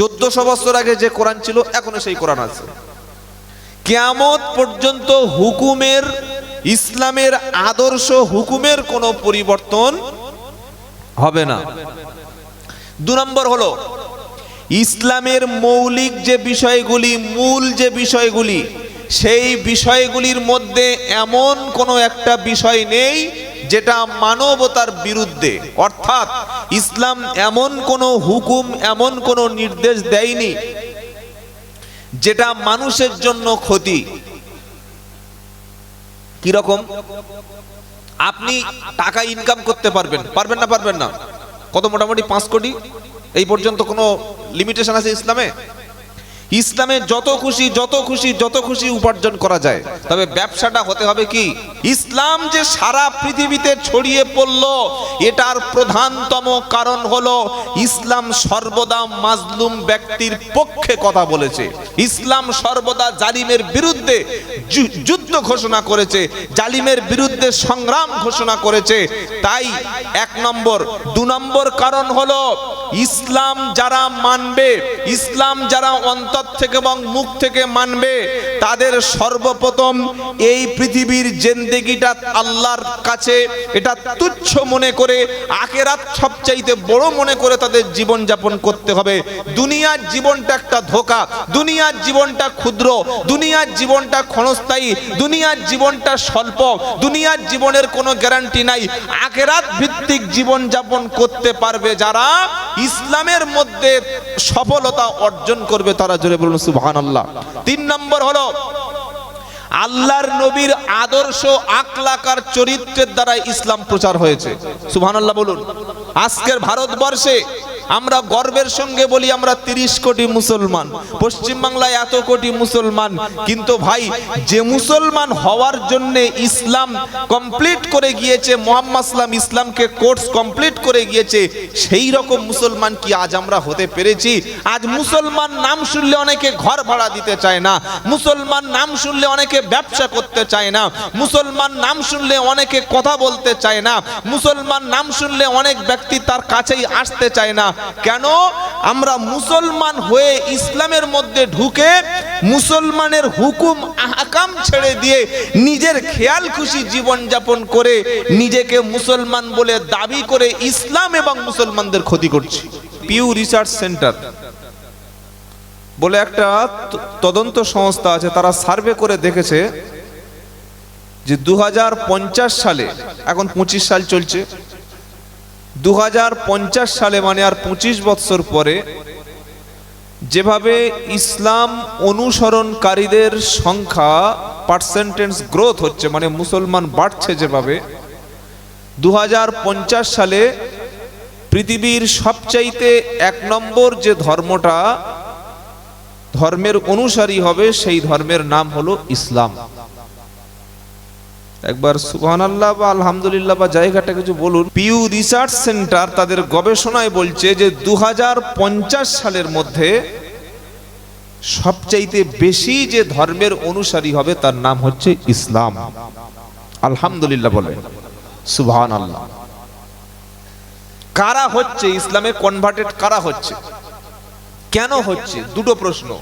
চোদ্দশো বছর আগে যে কোরআন ছিল, এখনও সেই কোরআন আছে। কেয়ামত পর্যন্ত হুকুমের, ইসলামের আদর্শ হুকুমের কোনো পরিবর্তন হবে না। দু নম্বর হলো, ইসলামের মৌলিক যে বিষয়গুলি, মূল যে বিষয়গুলি, সেই বিষয়গুলির মধ্যে এমন কোনো একটা বিষয় নেই যেটা মানবতার বিরুদ্ধে, অর্থাৎ ইসলাম এমন কোনো হুকুম, এমন কোনো নির্দেশ দেয়নি যেটা মানুষের জন্য ক্ষতি। কীরকম? আপনি টাকা ইনকাম করতে পারবেন পারবেন না পারবেন না। কত মোটামুটি পাঁচ কোটি? এই পর্যন্ত কোনো লিমিটেশন আছে ইসলামে? ইসলামে যত খুশি যত খুশি যত খুশি উপার্জন করা যায়। তবে ব্যবসাটা হতে হবে কি? ইসলাম যে সারা পৃথিবীতে ছড়িয়ে পড়ল এটার প্রধানতম কারণ হলো ইসলাম সর্বদা মাজলুম ব্যক্তির পক্ষে কথা বলেছে। ইসলাম সর্বদা জালিমের বিরুদ্ধে যুদ্ধ ঘোষণা করেছে, জালিমের বিরুদ্ধে সংগ্রাম ঘোষণা করেছে। তাই এক নম্বর। দু নম্বর কারণ হলো ইসলাম যারা মানবে, ইসলাম যারা অন্তর থেকে এবং মুখ থেকে মানবে, তাদের সর্বপ্রথম এই পৃথিবীর জেন্দেগিটা আল্লাহর কাছে, এটা তুচ্ছ মনে করে আখেরাত সবচাইতে বড় মনে করে তাদের জীবন যাপন করতে হবে। দুনিয়ার জীবনটা একটা ধোকা, দুনিয়ার জীবনটা ক্ষুদ্র, দুনিয়ার জীবনটা ক্ষণস্থায়ী, দুনিয়ার জীবনটা স্বল্প, দুনিয়ার জীবনের কোনো গ্যারান্টি নাই। আখেরাত ভিত্তিক জীবন যাপন করতে পারবে যারা ইসলামের মধ্যে সফলতা অর্জন করবে তারা জোরে বলুন সুবহানাল্লাহ। তিন নম্বর হলো আল্লাহর নবীর আদর্শ আকলাকার চরিত্রের দ্বারা ইসলাম প্রচার হয়েছে। সুহান আল্লাহ বলুন। আজকের ভারতবর্ষে আমরা গর্বের সঙ্গে বলি আমরা তিরিশ কোটি মুসলমান। পশ্চিম বাংলায় এত কোটি মুসলমান। কিন্তু ভাই, যে মুসলমান হওয়ার জন্য ইসলাম কমপ্লিট করে গিয়েছে মোহাম্মদলাম ইসলামকে কোর্স কমপ্লিট করে গিয়েছে, সেই রকম মুসলমান কি আজ আমরা হতে পেরেছি? আজ মুসলমান নাম শুনলে অনেকে ঘর ভাড়া দিতে চায় না। মুসলমান নাম শুনলে অনেকে ব্যবসা করতে চায় না। মুসলমান নাম শুনলে অনেকে কথা বলতে চায় না। মুসলমান নাম শুনলে অনেক ব্যক্তি তার কাছেই আসতে চায় না। কেন? আমরা মুসলমান হয়ে ইসলামের মধ্যে ঢুকে মুসলমানের হুকুম, আহকাম ছেড়ে দিয়ে নিজের খেয়াল খুশি জীবন যাপন করে নিজেকে মুসলমান বলে দাবি করে ইসলাম এবং মুসলমানদের ক্ষতি করছি। পিউ রিসার্চ সেন্টার বলে একটা তদন্ত সংস্থা আছে, তারা সার্ভে করে দেখেছে যে দু হাজার পঞ্চাশ সালে, এখন পঁচিশ সাল চলছে দু হাজার পঞ্চাশ সালে মানে আর পঁচিশ বৎসর পরে, যেভাবে ইসলাম অনুসরণকারীদের সংখ্যা পার্সেন্টেজ গ্রোথ হচ্ছে মানে মুসলমান বাড়ছে যেভাবে দু হাজার পঞ্চাশ সালে পৃথিবীর সবচাইতে এক নম্বর যে ধর্মটা, ধর্মের অনুসারী হবে সেই ধর্মের নাম হলো ইসলাম। একবার সুবহান আল্লাহ বা আলহামদুলিল্লাহ বা জায়গাটা কিছু বলুন। পিউ রিসার্চ সেন্টার তাদের গবেষণায় বলছে যে দু হাজার পঞ্চাশ সালের মধ্যে সবচাইতে বেশি যে ধর্মের অনুসারী হবে তার নাম হচ্ছে ইসলাম। আলহামদুলিল্লাহ বলে। সুবহান আল্লাহ কারা হচ্ছে ইসলামে কনভার্টেড কারা হচ্ছে? কেন হচ্ছে? দুটো প্রশ্ন।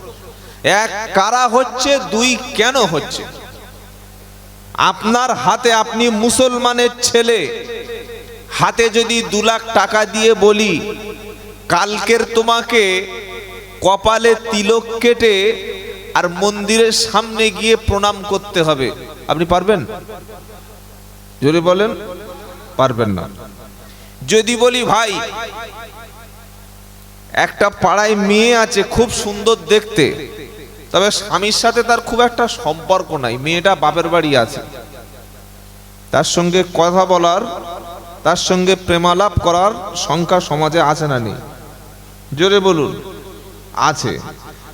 এক, কারা হচ্ছে? দুই, কেন হচ্ছে? আপনার হাতে আপনি মুসলমানের ছেলে। হাতে যদি দু লাখ টাকা দিয়ে বলি, কালকের তোমাকে কপালে তিলক কেটে আর মন্দিরের সামনে গিয়ে প্রণাম করতে হবে। আপনি পারবেন? জোরে বলেন, পারবেন না। যদি বলি, ভাই, একটা পাড়ায় মেয়ে আছে খুব সুন্দর দেখতে। তবে স্বামীর সাথে তার খুব একটা সম্পর্ক নাই, মেয়েটা বাপের বাড়ি আছে। তার সঙ্গে কথা বলার, তার সঙ্গে প্রেমালাপ করার সংখ্যা সমাজে আছে না নেই। জোরে বলুন, আছে।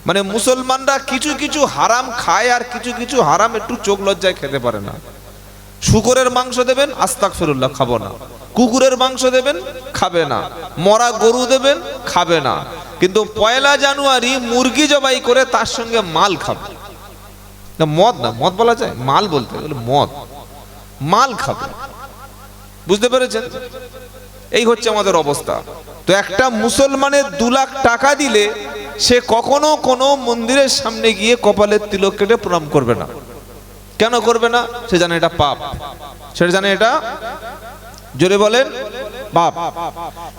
মানে মুসলমানরা কিছু কিছু হারাম খায় আর কিছু কিছু হারাম একটু চোখ লজ্জায় খেতে পারে না। শুকরের মাংস দেবেন আস্তাক ফেরুল্লাহ খাব না। কুকুরের মাংস দেবেন, খাবে না। মরা গরু দেবেন, খাবে না। কিন্তু পয়লা জানুয়ারি মুরগি জবাই করে তার সঙ্গে মাল খাবে। না, মদ না, মদ বলা যায়? মাল বলতে মদ। মাল খাবে। বুঝতে পেরেছেন? এই হচ্ছে আমাদের অবস্থা। তো একটা মুসলমানের দু লাখ টাকা দিলে সে কখনো কোনো মন্দিরের সামনে গিয়ে কপালের তিলক কেটে প্রণাম করবে না। কেন করবে না? সে জানে এটা পাপ। সে জানে এটা জোরে বলেন পাপ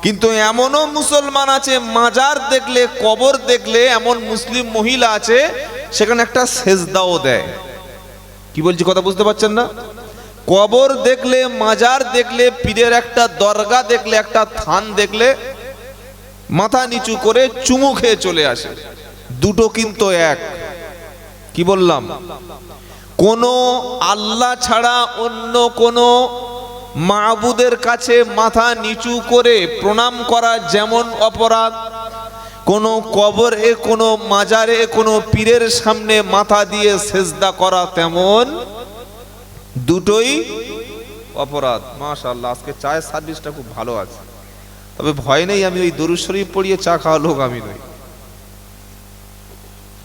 কিন্তু এমনও মুসলমান আছে, মাজার দেখলে, কবর দেখলে, এমন মুসলিম মহিলা আছে, সেখানে একটা সেজদাও দেয়। কি বলছি কথা বুঝতে পারছেন না? কবর দেখলে, মাজার দেখলে, পীরের একটা দরগা দেখলে, একটা থান দেখলে, মাথা নিচু করে চুমু খেয়ে চলে আসে। দুটো কিন্তু এক। কি বললাম? কোন আল্লাহ ছাড়া অন্য কোন মাবুদের কাছে মাথা নিচু করে প্রণাম করা যেমন অপরাধ। কোন কবরে, কোনো মাজারে, কোনো পীরের সামনে মাথা দিয়ে সেজদা করা তেমন দুটোই অপরাধ। মাশাআল্লাহ, আজকে চায়ের সার্ভিসটা খুব ভালো আছে। তবে ভয় নেই, আমি ওই দরুদ শরীফ পড়িয়ে চা খাওয়া লোক আমি নই।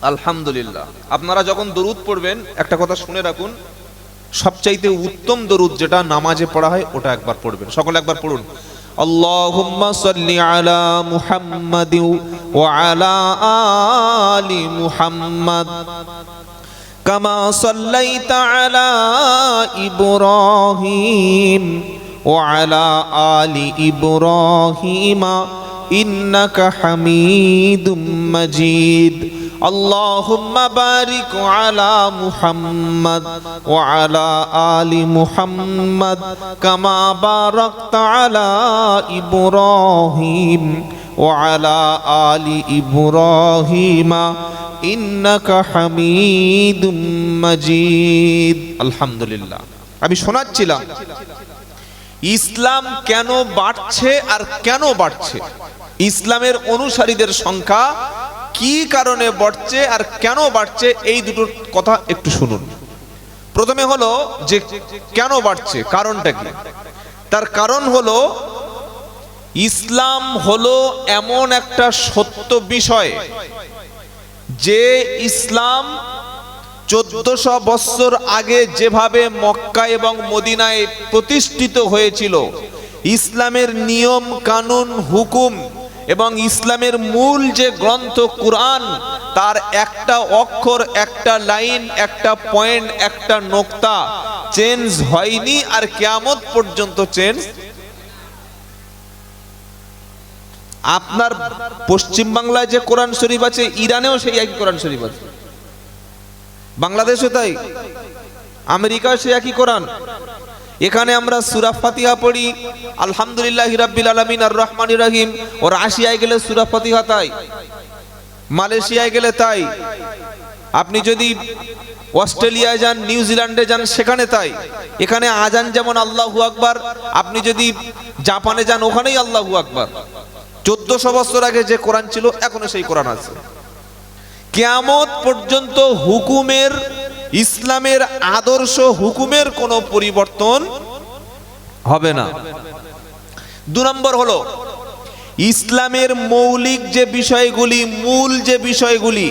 আলহামদুলিল্লাহ। আপনারা যখন দরুদ পড়বেন, একটা কথা শুনে রাখুন সবচাইতে উত্তম দরুদ যেটা নামাজে পড়া হয়, ওটা একবার পড়বেন। সকলে একবার পড়ুন। আল্লাহুম্মা সাল্লি আলা মুহাম্মাদি আলা মুহাম্মাদ। কামা আলা اللهم بارك على محمد وعلى آل محمد كما باركت على إبراهيم وعلى آل إبراهيم إنك حميد مجيد الحمد لله আমি শোনাচ্ছিলাম ইসলাম কেন বাড়ছে আর কেন বাড়ছে ইসলামের অনুসারীদের সংখ্যা কি কারণে বাড়ছে আর কেন বাড়ছে, এই দুটোর কথা একটু শুনুন। প্রথমে হলো যে কেন বাড়ছে, কারণটা কি? তার কারণ হলো ইসলাম হলো এমন একটা সত্য বিষয় যে ইসলাম চোদ্দশো বৎসর আগে যেভাবে মক্কা এবং মদিনায় প্রতিষ্ঠিত হয়েছিল, ইসলামের নিয়ম, কানুন, হুকুম এবং ইসলামের মূল যে গ্রন্থ কুরআন, তার একটা অক্ষর, একটা লাইন, একটা পয়েন্ট, একটা নোক্তা চেঞ্জ হয়নি আর কেয়ামত পর্যন্ত চেঞ্জ আপনার পশ্চিম বাংলায় যে কোরআন শরীফ আছে, ইরানেও সেই একই কোরআন শরীফ আছে। বাংলাদেশে তাই আমেরিকা সে একই কোরআন। এখানে আমরা সুরা ফাতিহা পড়ি। আলহামদুলিল্লাহ রাব্বিল আলমিন আর রহমান রহিম। ও রাশিয়ায় গেলে সুরা ফাতিহা তাই, মালয়েশিয়ায় গেলে তাই। আপনি যদি অস্ট্রেলিয়ায় যান, নিউজিল্যান্ডে যান, সেখানে তাই। এখানে আজান যেমন আল্লাহু আকবার, আপনি যদি জাপানে যান, ওখানেই আল্লাহু আকবার। চোদ্দশো বছর আগে যে কোরআন ছিল, এখনও সেই কোরআন আছে। কেয়ামত পর্যন্ত হুকুমের ইসলামের আদর্শ হুকুমের কোনো পরিবর্তন হবে না। দু নম্বর হলো, ইসলামের মৌলিক যে বিষয়গুলি, মূল যে বিষয়গুলি,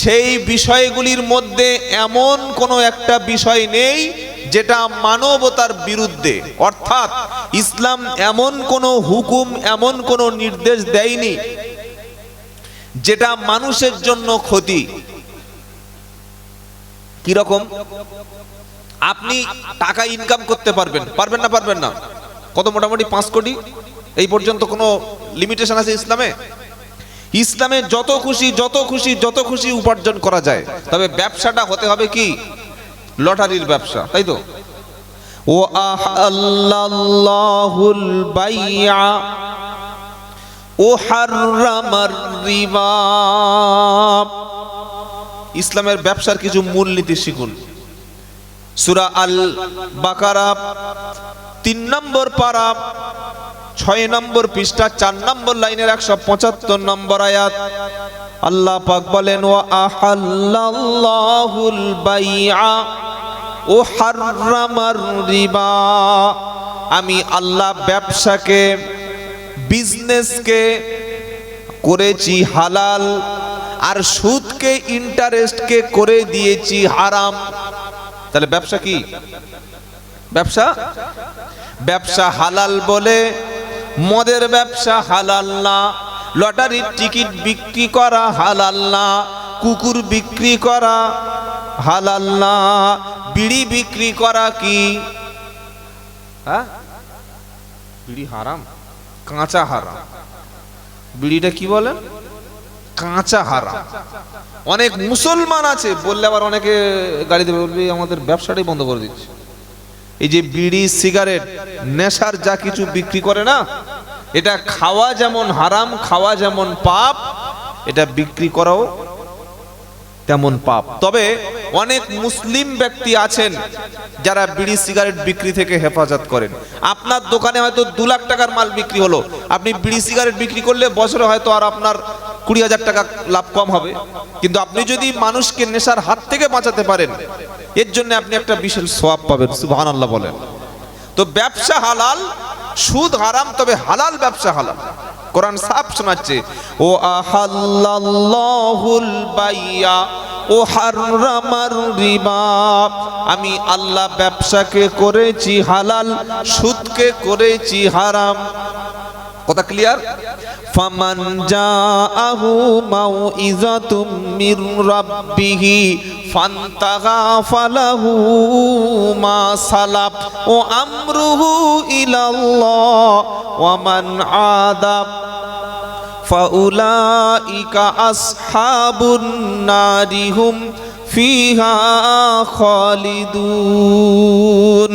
সেই বিষয়গুলির মধ্যে এমন কোনো একটা বিষয় নেই যেটা মানবতার বিরুদ্ধে, অর্থাৎ ইসলাম এমন কোনো হুকুম, এমন কোনো নির্দেশ দেয়নি যেটা মানুষের জন্য ক্ষতি। কীরকম? আপনি টাকা ইনকাম করতে পারবেন। পারবেন না পারবেন না। কত মোটামুটি? পাঁচ কোটি? এই পর্যন্ত কোনো লিমিটেশন আছে ইসলামে? ইসলামে যত খুশি যত খুশি যত খুশি উপার্জন করা যায়। তবে ব্যবসাটা হতে হবে কি? লটারির ব্যবসা, তাই তো? ও আল্লাহুল বাইয়া ও হাররামার রিবা। ইসলামের ব্যবসার কিছু মূলনীতি শিখুন। সুরা আল বাকারা তিন নম্বর পারা, ছয় নম্বর পৃষ্ঠা, চার নম্বর লাইনের একশো পঁচাত্তর নম্বর আয়াত। আল্লাহ পাক বলেন ও আহাল্লাহুল বাইআ, ও হাররামার রিবা। আমি আল্লাহ ব্যবসাকে, বিজনেসকে করেছি হালাল আর সুদকে ইন্টারেস্টকে করে দিয়েছি, হারাম। তাহলে ব্যবসা কি? ব্যবসা? ব্যবসা হালাল বলে, মদের ব্যবসা হালাল না, লটারির টিকিট বিক্রি করা হালাল না, কুকুর বিক্রি করা হালাল না, বিড়ি বিক্রি করা কি? হ্যাঁ? বিড়ি হারাম? কাঁচা হারাম। বিড়িটা কি বলেন কাঁচা হারাম অনেক মুসলমান আছে, বললে আবার অনেকে গাড়ি দেবে, বলবে আমাদের ব্যবসাটাই বন্ধ করে দিচ্ছে। এই যে বিড়ি, সিগারেট, নেশার যা কিছু বিক্রি করে না, এটা খাওয়া যেমন হারাম, খাওয়া যেমন পাপ, এটা বিক্রি করাও তেমন পাপ। তবে অনেক মুসলিম ব্যক্তি আছেন যারা বিড়ি, সিগারেট বিক্রি থেকে হেফাজত করেন। আপনার দোকানে হয়তো দু লাখ টাকার মাল বিক্রি হলো। আপনি বিড়ি, সিগারেট বিক্রি করলে বছরে হয়তো আর আপনার কুড়ি হাজার টাকা লাভ কম হবে। কিন্তু আপনি যদি মানুষকে নেশার হাত থেকে বাঁচাতে পারেন, এর জন্য আপনি একটা বিশেষ সোয়াব পাবেন সুবহান আল্লাহ বলেন। তো ব্যবসা হালাল, সুদ হারাম, তবে হালাল ব্যবসা হালাল। কোরআন সাফ শোনাচ্ছে, ও আহাল্লাল্লাহুল বাইয়া, ও হারামার রিবা, আমি আল্লাহ ব্যবসাকে করেছি হালাল, সুদকে করেছি হারাম। কথা ক্লিয়ার ফামান জাআহু মাউইজাতুম মির রাব্বিহি ফান্তাগা ফালাহু মা সালাব ও আমরুহু ইলাল্লাহ ওয়া মান আদা ফাউলাইকা আসহাবুন নারি হুম ফিহা খালিদুন।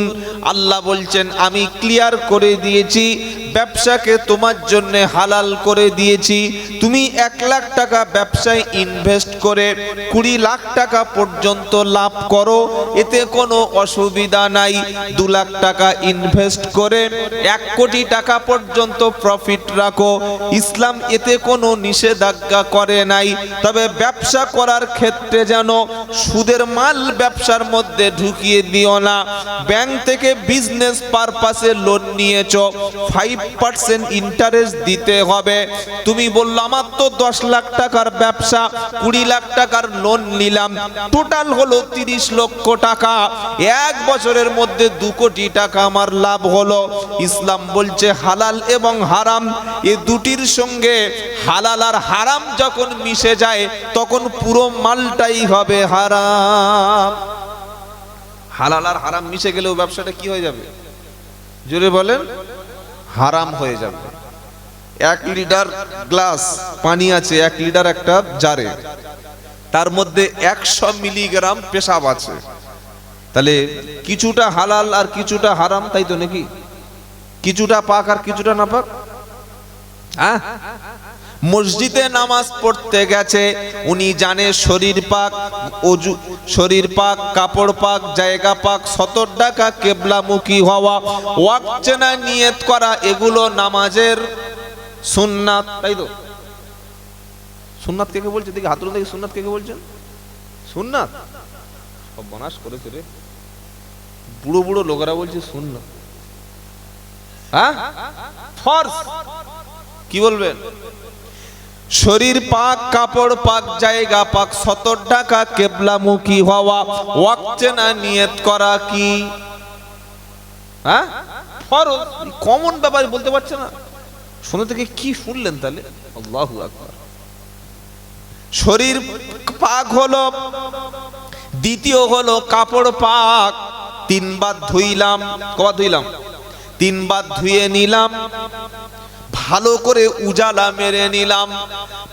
আল্লাহ বলছেন আমি ক্লিয়ার করে দিয়েছি ব্যবসাকে তোমার জন্য হালাল করে দিয়েছি। তুমি এক লাখ টাকা ব্যবসায় ইনভেস্ট করে কুড়ি লাখ টাকা পর্যন্ত লাভ করো। এতে কোনো অসুবিধা নাই। দু লাখ টাকা ইনভেস্ট করে এক কোটি টাকা পর্যন্ত প্রফিট রাখো। ইসলাম এতে কোনো নিষেধাজ্ঞা করে নাই। তবে ব্যবসা করার ক্ষেত্রে যেন সুদের মাল ব্যবসার মধ্যে ঢুকিয়ে দিও না। ব্যাংক থেকে বিজনেস পারপাসে লোন নিয়েছো। ফাইভ ইন্টারেস্ট দিতে হবে। তুমি বলল, আমার তো দশ লাখ টাকার ব্যবসা, কুড়ি লাখ টাকার লোন নিলাম। টোটাল হলো তিরিশ লক্ষ টাকা। এক বছরের মধ্যে দু কোটি টাকা আমার লাভ হলো। ইসলাম বলছে, হালাল এবং হারাম, এ দুটির সঙ্গে হালাল আর হারাম যখন মিশে যায়, তখন পুরো মালটাই হবে হারাম। হালাল আর হারাম মিশে গেলেও ব্যবসাটা কি হয়ে যাবে? জোরে বলেন। হারাম হয়ে যাবে। এক লিটার গ্লাস পানি আছে, এক লিটার একটা জারে। তার মধ্যে একশো মিলিগ্রাম পেশাব আছে। তাহলে কিছুটা হালাল আর কিছুটা হারাম, তাই তো নাকি? কিছুটা পাক আর কিছুটা না পাক হ্যাঁ? মসজিদে নামাজ পড়তে গেছে। উনি জানে শরীর পাক, অজু, শরীর পাক, কাপড় পাক, জায়গা পাক, সতর ডাকা, কেবলামুখী হওয়া ওয়াক চেনা নিয়ত করা, এগুলো নামাজের সুন্নাত। তাই তো? সুন্নাত কে কে বলছে? দেখি হাতুন দেখি, সুন্নাত কে কে বলছেন? সুন্নাত? সব বনাশ করেছে রে। বুড়ো বুড়ো লোকেরা বলছে সুন্নাত। হ্যাঁ? ফর্স কি বলবেন? শরীর পাক, কাপড় পাক, জায়গা পাক, সতর টাকা কেবলামুখী হওয়া ওয়াকচেনা নিয়ত করা কি? হ্যাঁ? ফরজ? কমন ব্যাপার, বলতে পারছে না। শুনে থেকে কি শুনলেন তাহলে? আল্লাহু আকবার। শরীর পাক হলো, দ্বিতীয় হলো কাপড় পাক, তিনবার ধুইলাম। কবার ধুইলাম? তিনবার ধুয়ে নিলাম। ভালো করে উজালা মেরে নিলাম।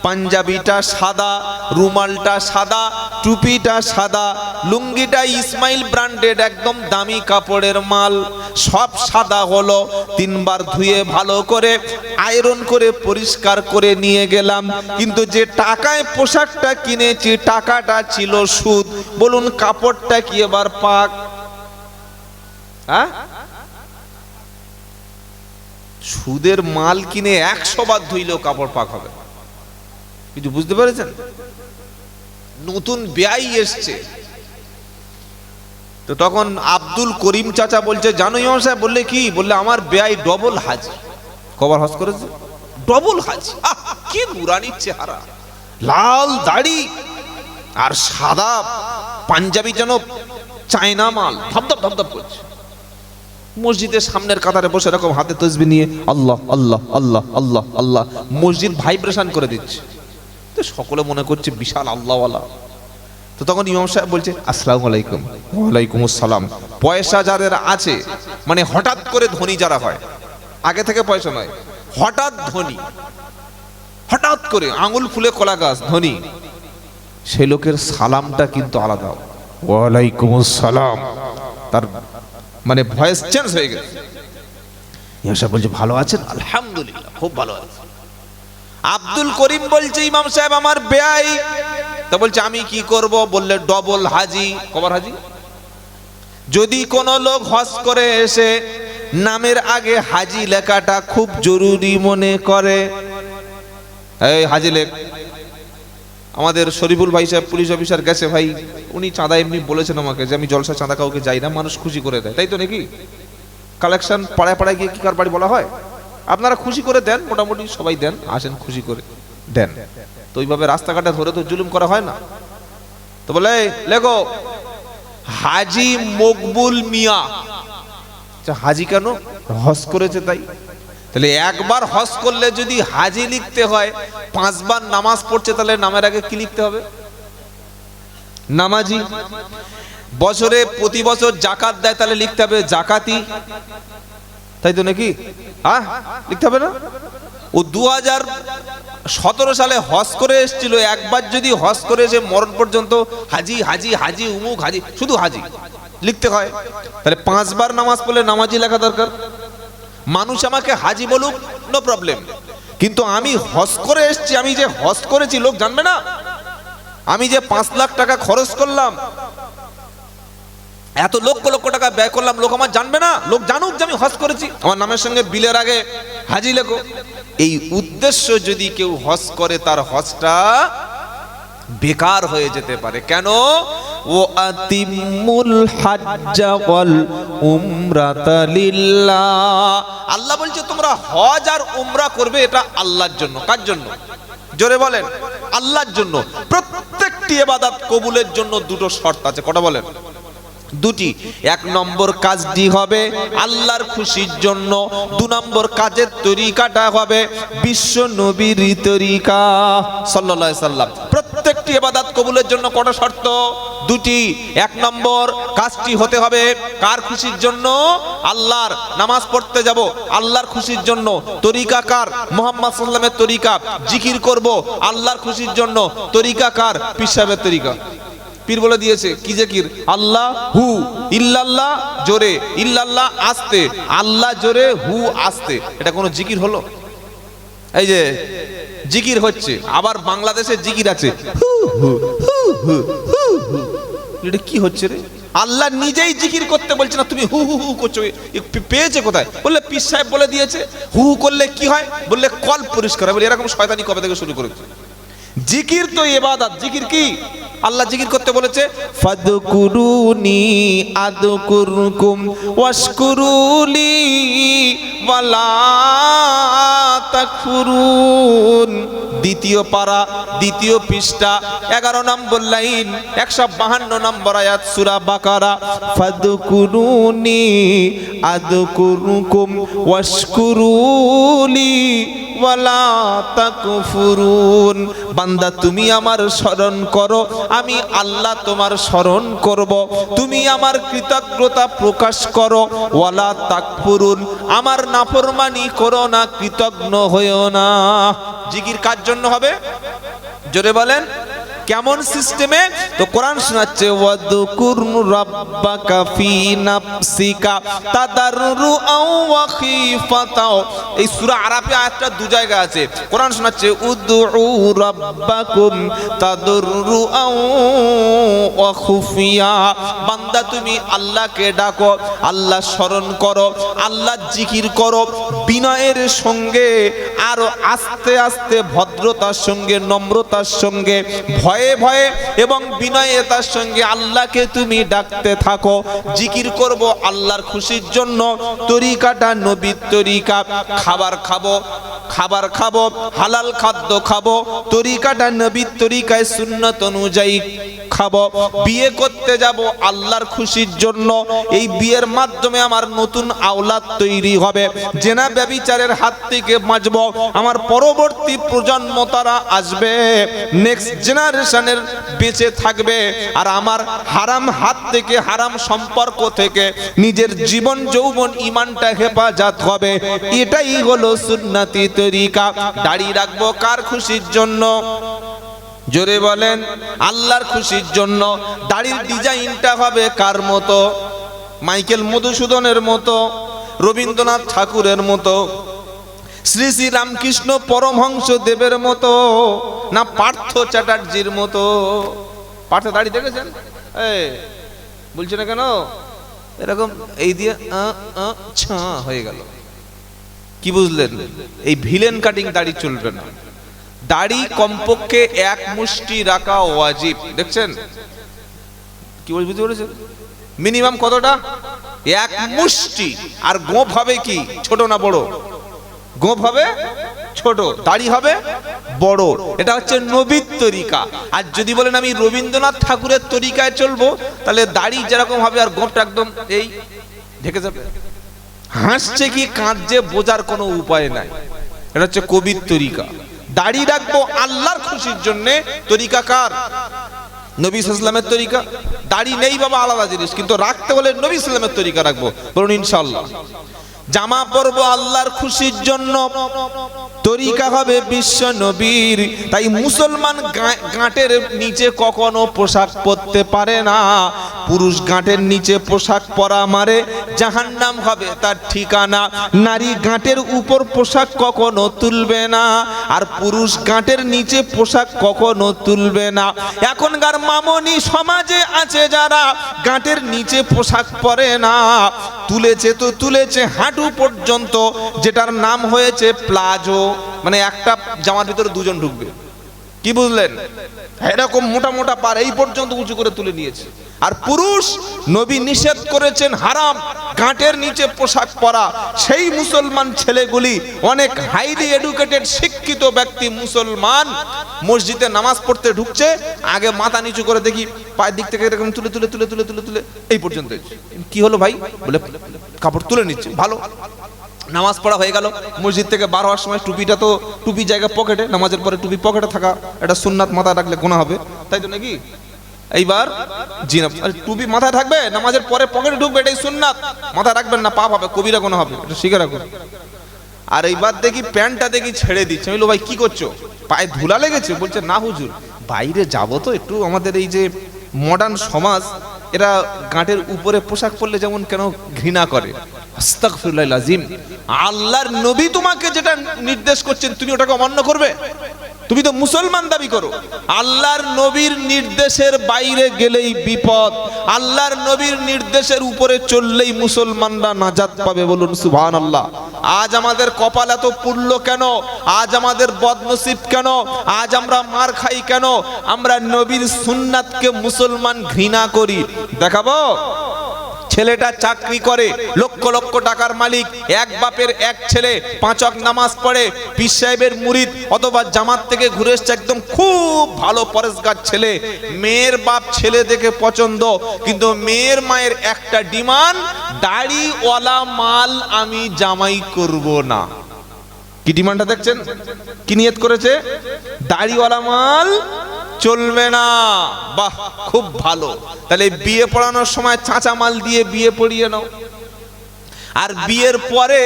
পাঞ্জাবিটা সাদা, রুমালটা সাদা, টুপিটা সাদা, লুঙ্গিটা ইসমাইল ব্র্যান্ডেড একদম দামি কাপড়ের মাল। সব সাদা হলো। তিনবার ধুয়ে ভালো করে আয়রন করে পরিষ্কার করে নিয়ে গেলাম। কিন্তু যে টাকায় পোশাকটা কিনেছি, টাকাটা ছিল সুদ। বলুন, কাপড়টা কি এবার পাক? হ্যাঁ? সুদের মাল কিনে একশো বার ধুইলেও কাপড় পাক হবে। কিছু বুঝতে পেরেছেন? নতুন ব্যয় এসছে। তো তখন আব্দুল করিম চাচা বলছে, জানো ইমাম সাহেব, বললে কি? বললে, আমার ব্যয় ডবল হাজ। কবার হজ করেছে? ডবল হাজ? কি নুরানির চেহারা। লাল দাড়ি আর সাদা পাঞ্জাবি যেন চায়না মাল। ধপধপ ধপধপ করছে। মসজিদের সামনের কাতারে বসে এরকম হাতে তসবি নিয়ে আল্লাহ আল্লাহ আল্লাহ আল্লাহ আল্লাহ মসজিদ ভাইব্রেশন করে দিচ্ছে। তো সকলে মনে করছে বিশাল আল্লাহওয়ালা। তো তখন ইমাম সাহেব বলছে, আসসালামু আলাইকুম ওয়ালাইকুম আসসালাম পয়সা যাদের আছে মানে হঠাৎ করে ধনী যারা হয়, আগে থেকে পয়সা নয় হঠাৎ ধনী, হঠাৎ করে আঙুল ফুলে কলা গাছ, ধনী সেই লোকের সালামটা কিন্তু আলাদা। ওয়ালাইকুম আসসালাম তার মানে ভয়েস চেঞ্জ হয়ে গেছে। ইমাম সাহেব বলছে ভালো আছেন? আলহামদুলিল্লাহ খুব ভালো আছে। আব্দুল করিম বলছে ইমাম সাহেব আমার বেয়াই তা বলছে আমি কি করব? বললে ডবল হাজি। কবার হাজি? যদি কোন লোক হজ করে এসে নামের আগে হাজি লেখাটা খুব জরুরি মনে করে। এই হাজি লেখ। আমাদের শরীফুল ভাই সাহেব পুলিশ অফিসার গেছে ভাই। উনি চাঁদা এমনি বলেছেন আমাকে যে আমি জলসা চাঁদা কাউকে যাই না মানুষ খুশি করে দেয়। তাই তো নাকি? কালেকশন পাড়ায় পাড়ায় গিয়ে কি কার বাড়ি বলা হয়? আপনারা খুশি করে দেন মোটামুটি সবাই দেন আসেন খুশি করে দেন। তো ওইভাবে রাস্তাঘাটে ধরে তো জুলুম করা হয় না। তো বলে "এই, লেখো হাজি মকবুল মিয়া। আচ্ছা, হাজি কেন? হজ করেছে তাই। তাহলে একবার হজ করলে যদি হাজি লিখতে হয়, পাঁচবার নামাজ পড়ছে, তাহলে নামের আগে কি লিখতে হবে? নামাজি। বছরে প্রতি বছর জাকাত দেয়, তাহলে লিখতে হবে জাকাতি। তাই তো নাকি? হ্যাঁ লিখতে হবে না? ও দু সতেরো সালে হজ করে এসেছিল, একবার যদি হজ করে এসে মরণ পর্যন্ত হাজি হাজি হাজি, উমুক, হাজি, শুধু হাজি লিখতে হয়। তাহলে পাঁচবার নামাজ পড়লে নামাজি লেখা দরকার? মানুষ আমাকে হাজি বলুক নো প্রবলেম কিন্তু আমি হজ করে এসেছি, আমি যে হজ করেছি, লোক জানবে না? আমি যে পাঁচ লাখ টাকা খরচ করলাম, এত লক্ষ লক্ষ টাকা ব্যয় করলাম, লোক আমার জানবে না? লোক জানুক যে আমি হজ করেছি। আমার নামের সঙ্গে বিলের আগে হাজি লেখো। এই উদ্দেশ্য যদি কেউ হজ করে, তার হজটা বেকার হয়ে যেতে পারে। কেন? ও আতিমুল হাজ্জা ওয়াল উমরাতা লিল্লাহ। আল্লাহ বলছে, তোমরা হজ আর উমরা করবে এটা আল্লাহর জন্য। কার জন্য? জোরে বলেন, আল্লাহর জন্য। প্রত্যেকটি ইবাদত কবুলের জন্য দুটো শর্ত আছে। কটা বলেন? দুটি। এক নম্বর কাজটি হবে আল্লাহর খুশির জন্য। দু নম্বর কাজের তরিকাটা হবে বিশ্ব নবীর তরিকা। সাল্লাল্লাহু সাল্লাম প্রত্যেকটি এবাদাত কবুলের জন্য কটা শর্ত? দুটি। এক নম্বর, কাজটি হতে হবে কার খুশির জন্য? আল্লাহর। নামাজ পড়তে যাব, আল্লাহর খুশির জন্য। তরিকা কার? মোহাম্মদ সাল্লামের তরিকা। জিকির করব, আল্লাহর খুশির জন্য। তরিকা কার? পিসাবের তরিকা। পীর বলে দিয়েছে, কি যে কির আল্লাহ হু, ইল্লাল্লাহ জোরে, ইল্লাল্লাহ আস্তে, আল্লাহ জোরে হু, আস্তে। এটা কোনো জিকির হলো? এই যে জিকির হচ্ছে, আবার বাংলাদেশে জিকির আছে। এটা কি হচ্ছে রে? আল্লাহ নিজেই জিকির করতে বলছে না, তুমি হু হু হু করছ। পেয়েছে কোথায়? বললে পিস সাহেব বলে দিয়েছে, হু হু করলে কি হয়? বললে কল পরিষ্কার বলে এরকম শয়তানি কবে থেকে শুরু করেছে? জিকির তো এবাদাত জিকির কি? আল্লাহ জিকির করতে বলেছে ফাদকুরুনি আদকুরকুম ওয়াশকুরুলি ওয়ালা তাকফুরুন। দ্বিতীয় পারা, দ্বিতীয় পৃষ্ঠা, এগারো নম্বর লাইন, একশো বাহান্ন নম্বর আয়াত সুরা বাকারা। ফাদকুরুনি আদকুরকুম ওয়াশকুরুলি ওয়ালা তাকফুরুন। বান্দা, তুমি আমার স্মরণ করো, আমি আল্লাহ তোমার স্মরণ করব। তুমি আমার কৃতজ্ঞতা প্রকাশ করো, ওয়ালা তাকফুরুন। আমার নাফরমানি করো না, কৃতজ্ঞ হয়েও না। জিকির কার জন্য হবে? জোরে বলেন। কেমন সিস্টেমে? তো কোরআন শোনাচ্ছে নাফসিকা খিফাতাও এই সূরা আরাফে আয়াতটা দু জায়গা আছে। কোরআন শোনাচ্ছে, উদউ রাব্বাকুম খুফিয়া বান্দা, তুমি আল্লাহকে ডাকো, আল্লাহ স্মরণ করো, আল্লাহ জিকির করো, বিনয়ের সঙ্গে, আরও আস্তে আস্তে ভদ্রতার সঙ্গে, নম্রতার সঙ্গে, ভয়ে ভয়ে ভয়ে এবং বিনয়ে তার সঙ্গে আল্লাহকে তুমি ডাকতে থাকো। জিকির করব আল্লাহর খুশির জন্য। তরিকাটা নবীর তরিকা। খাবার খাব খাবার খাব, হালাল খাদ্য খাব। তরিকাটা নবীর তরিকায় সুন্নত অনুযায়ী খাব, বিয়ে করতে যাব আল্লাহর খুশির জন্য। এই বিয়ের মাধ্যমে আমার নতুন আওলাদ তৈরি হবে। জেনা ব্যবিচারের হাত থেকে বাঁচব। আমার পরবর্তী প্রজন্ম তারা আসবে। নেক্সট জেনারেশনের বেঁচে থাকবে। আর আমার হারাম হাত থেকে, হারাম সম্পর্ক থেকে নিজের জীবন, যৌবন, ইমানটা হেফাজত হবে। এটাই হলো সুন্নাতি তরিকা। দাঁড়িয়ে রাখব কার খুশির জন্য? জোরে বলেন, আল্লাহর খুশির জন্য দাড়ির ডিজাইনটা হবে কার মতো? মাইকেল মধুসূদনের মতো, রবীন্দ্রনাথ ঠাকুরের মতো, শ্রী শ্রী রামকৃষ্ণ পরমহংস দেবের মতো, না পার্থ চ্যাটার্জির মতো? পার্থ দাড়ি দেখেছেন? এই, বলছি না কেন? এরকম এই দিয়ে ছা হয়ে গেল। কি বুঝলেন? এই ভিলেন কাটিং দাড়ি চলবে না। দাড়ি কমপক্ষে এক মুষ্টি রাখা ওয়াজিব। দেখছেন? কি বলছি বুঝতে পেরেছেন মিনিমাম কতটা? এক মুষ্টি। আর গোপ হবে কি? ছোট না বড়? গোপ হবে ছোট। দাড়ি হবে বড়। এটা হচ্ছে নবীর তরিকা। আর যদি বলেন আমি রবীন্দ্রনাথ ঠাকুরের তরিকায় চলবো, তাহলে দাড়ি যেরকম হবে আর গোপটা একদম এই ঢেকে যাবে। হাসছে কি, কাঁদছে, বোঝার কোনো উপায় নাই। এটা হচ্ছে কবির তরিকা। দাড়ি রাখব আল্লাহর খুশির জন্য। তরিকা কার? নবী ইসলামের তরিকা? দাড়ি নেই বাবা, আলাদা জিনিস। কিন্তু রাখতে হলে নবী ইসলামের তরিকা রাখব। বলুন ইনশাল্লাহ জামা পরবো আল্লাহর খুশির জন্য। তরিকা হবে বিশ্ব নবীর। তাই মুসলমান গাঁটের নিচে কখনো পোশাক পরতে পারে না। পুরুষ গাঁটের নিচে পোশাক পরা মারে। জাহান্নাম হবে, তার ঠিকানা। নারী গাঁটের উপর পোশাক কখনো তুলবে না, আর পুরুষ গাঁটের নিচে পোশাক কখনো তুলবে না। এখনকার মামনি সমাজে আছে যারা গাঁটের নিচে পোশাক পরে না। তুলেছে তো তুলেছে হাঁটু পর্যন্ত, যেটার নাম হয়েছে প্লাজো। মানে একটা জামার ভিতরে দুজন ঢুকবে। কি বুঝলেন? এরকম মোটা মোটা পার এই পর্যন্ত উঁচু করে তুলে নিয়েছে। আর পুরুষ নবী নিষেধ করেছেন হারাম, গাঁটের নিচে পোশাক পরা। সেই মুসলমান ছেলেগুলি অনেক হাইলি এডুকেটেড, শিক্ষিত ব্যক্তি, মুসলমান। মসজিদে নামাজ পড়তে ঢুকছে, আগে মাথা নিচু করে দেখি, পায়ের দিক থেকে এরকম তুলে তুলে তুলে তুলে তুলে তুলে। এই পর্যন্ত কি হলো ভাই? বলে কাপড় তুলে নিচ্ছে। ভালো। নামাজ পড়া হয়ে গেল। মসজিদ থেকে বার হওয়ার সময় টুপিটা তো টুপি জায়গা পকেটে, নামাজের পরে টুপি পকেটে থাকা। এটা সুন্নাত মাথায় রাখলে গোনা হবে। তাই তো নাকি? এইবার জি না টুপি মাথায় থাকবে? নামাজের পরে পকেটে ঢুকবে, এটাই সুন্নাত। মাথায় রাখবেন না পাপ হবে কবিরা গোনা হবে। এটা শিখে রাখুন। আর এইবার দেখি প্যান্টটা দেখি ছেড়ে দিচ্ছে। আমি ভাই, কি করছ? পায়ে ধুলা লেগেছে? বলছে, না, হুজুর। বাইরে যাব তো একটু। আমাদের এই যে মডার্ন সমাজ, এরা গাঁটের উপরে পোশাক পরলে যেমন কেন ঘৃণা করে। আস্তাগফিরুল্লাহ লাজিম আল্লাহর নবী তোমাকে যেটা নির্দেশ করছেন, তুমি ওটাকে অমান্য করবে? তুমি তো মুসলমান দাবি করো। আল্লাহর নবীর নির্দেশের বাইরে গেলেই বিপদ। আল্লাহর নবীর নির্দেশের উপরে চললেই মুসলমানরা নাজাত পাবে বলুন সুবহান আল্লাহ আজ আমাদের কপাল এত পুরল কেন? আজ আমাদের বদনসিব কেন? আজ আমরা মার খাই কেন? আমরা নবীর সুন্নাতকে মুসলমান ঘৃণা করি। দেখাবো? ছেলেটা চাকরি করে, লক্ষ লক্ষ টাকার মালিক, এক বাপের এক ছেলে, পাঁচক নামাজ পড়ে, পীর সাহেবের মুরিদ অথবা জামাত থেকে ঘুরে এসছে একদম খুব ভালো পরেশগার ছেলে। মেয়ের বাপ ছেলে দেখে পছন্দ, কিন্তু মেয়ের মায়ের একটা ডিমান্ড, দাড়িওয়ালা মাল আমি জামাই করব না। কি ডিমান্ডটা দেখছেন? কি নিয়ত করেছে? দাড়িওয়ালা মাল চলবে না। বাহ, খুব ভালো। তাহলে বিয়ে পড়ানোর সময় চাঁচা মাল দিয়ে বিয়ে পড়িয়ে নাও। আর বিয়ের পরে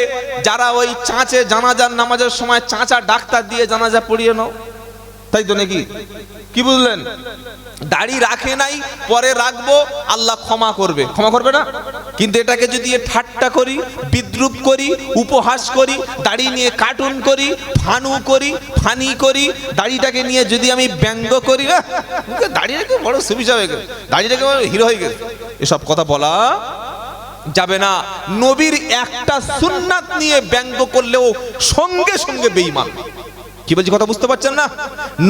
যারা ওই চাঁচে জানাজার নামাজের সময় চাঁচা ডাক্তার দিয়ে জানাজা পড়িয়ে নাও। তাই তো নাকি? কি বুঝলেন? দাড়ি রাখে নাই পরে রাখব আল্লাহ ক্ষমা করবে। ক্ষমা করবে না? কিন্তু এটাকে যদি ঠাট্টা করি বিদ্রুপ করি উপহাস করি দাড়ি নিয়ে কার্টুন করি ফানু করি ফানি করি দাড়িটাকে নিয়ে যদি আমি ব্যঙ্গ করি আহ, মুখে দাড়ি রেখে বড় সুবিধা হয়ে গেল। দাড়ি রেখে বড় হিরো হয়ে গেছে এসব কথা বলা যাবে না। নবীর একটা সুন্নাত নিয়ে ব্যঙ্গ করলেও সঙ্গে সঙ্গে বেঈমান। কি বলছি কথা বুঝতে পারছেন না?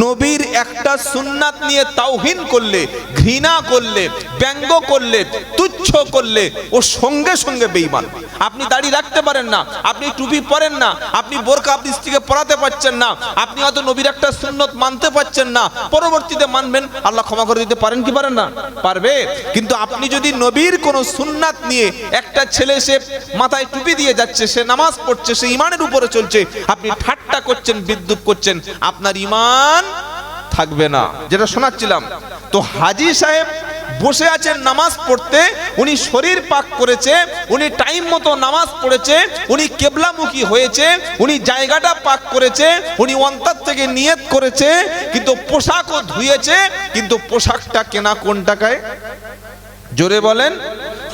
নবীর একটা সুন্নাত নিয়ে তাওহিন করলে, ঘৃণা করলে, ব্যঙ্গ করলে, তুচ্ছ করলে, ও সঙ্গে সঙ্গে বেঈমান। আপনি দাড়ি রাখতে পারেন না, আপনি টুপি পরেন না, আপনি বোরকা আপনি স্ত্রীকে পড়াতে পারছেন না, আপনি হয়তো নবীর একটা সুন্নত মানতে পারছেন না, পরবর্তীতে মানবেন, আল্লাহ ক্ষমা করে দিতে পারেন কি পারেন না? পারবে। কিন্তু আপনি যদি নবীর কোনো সুন্নাত নিয়ে একটা ছেলে সে মাথায় টুপি দিয়ে যাচ্ছে, সে নামাজ পড়ছে, সে ইমানের উপরে চলছে, আপনি ঠাট্টা করছেন বিদ্যুৎ করছেন, আপনার ইমান থাকবে না। যেটা শোনাচ্ছিলাম, তো হাজি সাহেব বসে আছেন নামাজ পড়তে, উনি শরীর পাক করেছে, উনি টাইম মতো নামাজ পড়েছে, উনি কেবলামুখী হয়েছে, উনি জায়গাটা পাক করেছে, উনি অন্তর থেকে নিয়ত করেছে, কিন্তু পোশাকও ধুয়েছে, কিন্তু পোশাকটা কেনা কোন টাকায়? জোরে বলেন।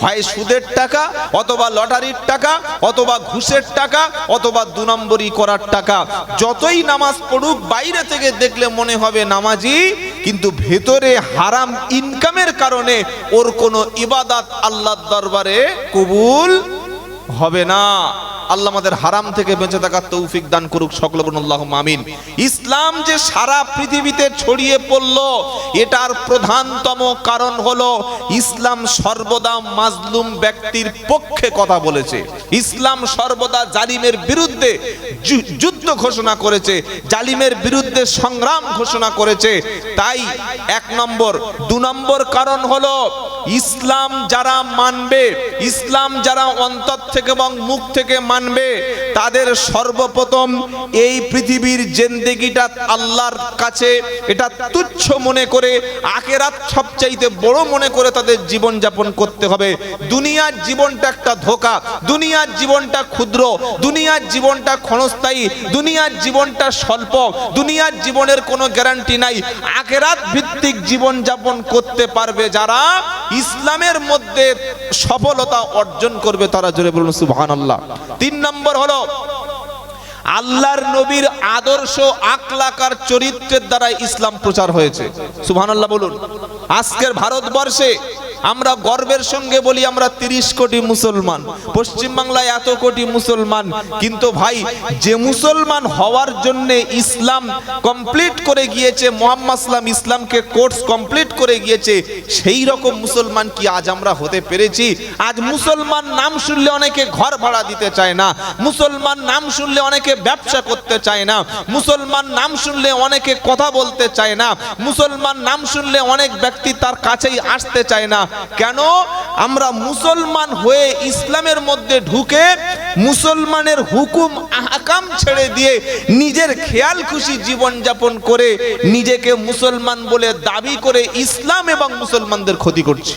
হয় সুদের টাকা, অথবা লটারির টাকা, অথবা ঘুষের টাকা, অথবা দু নম্বরই করার টাকা। যতই নামাজ পড়ুক, বাইরে থেকে দেখলে মনে হবে নামাজি, কিন্তু ভেতরে হারাম ইনকামের কারণে ওর কোনো ইবাদাত আল্লাহর দরবারে কবুল হবে না। আল্লাহ আমাদের হারাম থেকে বেঁচে থাকার তৌফিক দান করুক সকল আল্লাহ আমিন। ইসলাম যে সারা পৃথিবীতে ছড়িয়ে পড়ল, এটার প্রধানতম কারণ হলো ইসলাম সর্বদা মাজলুম ব্যক্তির পক্ষে কথা বলেছে। ইসলাম সর্বদা জালিমের বিরুদ্ধে যুদ্ধ ঘোষণা করেছে, জালিমের বিরুদ্ধে সংগ্রাম ঘোষণা করেছে। তাই এক নম্বর। দু নম্বর কারণ হলো ইসলাম যারা মানবে, ইসলাম যারা অন্তর থেকে এবং মুখ থেকে মানবে। তাদের সর্বপ্রথম এই পৃথিবীর জেন্দেগিটা আল্লাহর কাছে, এটা তুচ্ছ মনে করে, আখেরাত সবচাইতে বড় মনে করে তাদের জীবন যাপন করতে হবে। দুনিয়ার জীবনটা একটা ধোকা, দুনিয়ার জীবনটা ক্ষুদ্র, দুনিয়ার জীবনটা ক্ষণস্থায়ী, দুনিয়ার জীবনটা স্বল্প, দুনিয়ার জীবনের কোনো গ্যারান্টি নাই। আখেরাত ভিত্তিক জীবন যাপন করতে পারবে যারা ইসলামের মধ্যে সফলতা অর্জন করবে, তারা জোরে বলুন, সুবহানাল্লাহ। তিন নম্বর হলো আল্লাহর নবীর আদর্শ আকলাকার চরিত্রের দ্বারা ইসলাম প্রচার হয়েছে। সুবহানাল্লাহ বলুন। আজকের ভারতবর্ষে আমরা গর্বের সঙ্গে বলি আমরা তিরিশ কোটি মুসলমান। পশ্চিম বাংলায় এত কোটি মুসলমান। কিন্তু ভাই, যে মুসলমান হওয়ার জন্য ইসলাম কমপ্লিট করে গিয়েছে, মোহাম্মদ ইসলাম ইসলামকে কোর্স কমপ্লিট করে গিয়েছে, সেই রকম মুসলমান কি আজ আমরা হতে পেরেছি? আজ মুসলমান নাম শুনলে অনেকে ঘর ভাড়া দিতে চায় না। মুসলমান নাম শুনলে অনেকে ব্যবসা করতে চায় না। মুসলমান নাম শুনলে অনেকে কথা বলতে চায় না। মুসলমান নাম শুনলে অনেক ব্যক্তি তার কাছেই আসতে চায় না। কেন? আমরা মুসলমান হয়ে ইসলামের মধ্যে ঢুকে মুসলমানের হুকুম, আহকাম ছেড়ে দিয়ে নিজের খেয়াল খুশি জীবন যাপন করে নিজেকে মুসলমান বলে দাবি করে ইসলাম এবং মুসলমানদের ক্ষতি করছি।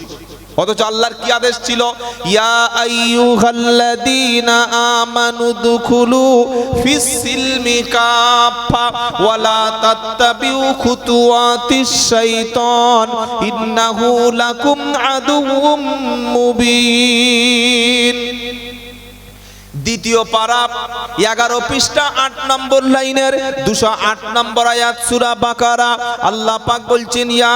অথচ আল্লাহর কি আদেশ ছিল? ইয়া আইয়ুহাল্লাযীনা আমানু দুখুলু ফিস কাফা ওয়ালা তাত্তাবিউ খুতুওয়াতিশ শাইতান ইন্নাহু লাকুম আদুউম মুবিন। দ্বিতীয় পারা, এগারো পৃষ্ঠা, আট নম্বর লাইনের, দুশো আট নম্বর আয়াত, সুরা বাকারা। আল্লাহ পাক বলছেন, ইয়া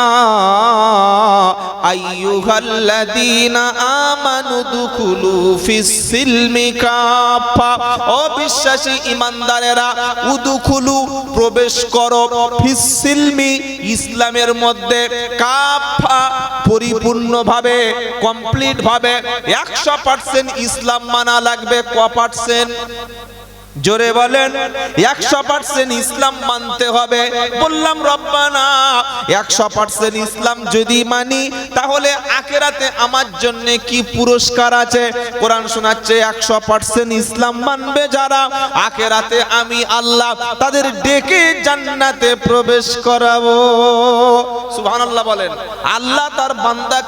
কাফা ইমানদারেরা, উদুখুলু, প্রবেশ করো ইসলামের মধ্যে কাফা পরিপূর্ণভাবে কমপ্লিট ভাবে একশো পার্সেন্ট ইসলাম মানা লাগবে ক পার্সেন্ট জোরে বলেন, একশো পার্সেন্ট ইসলাম মানতে হবে। বললাম, রব্বানা, একশো পার্সেন্ট ইসলাম যদি মানি, তাহলে আখেরাতে আমার জন্য কি পুরস্কার আছে? কোরআন শোনাচ্ছে, একশো পার্সেন্ট ইসলাম মানবে যারা। আখেরাতে আমি আল্লাহ তাদের ডেকে জান্নাতে প্রবেশ করাবো। সুবহানাল্লাহ বলেন, আল্লাহ তার বান্দাকে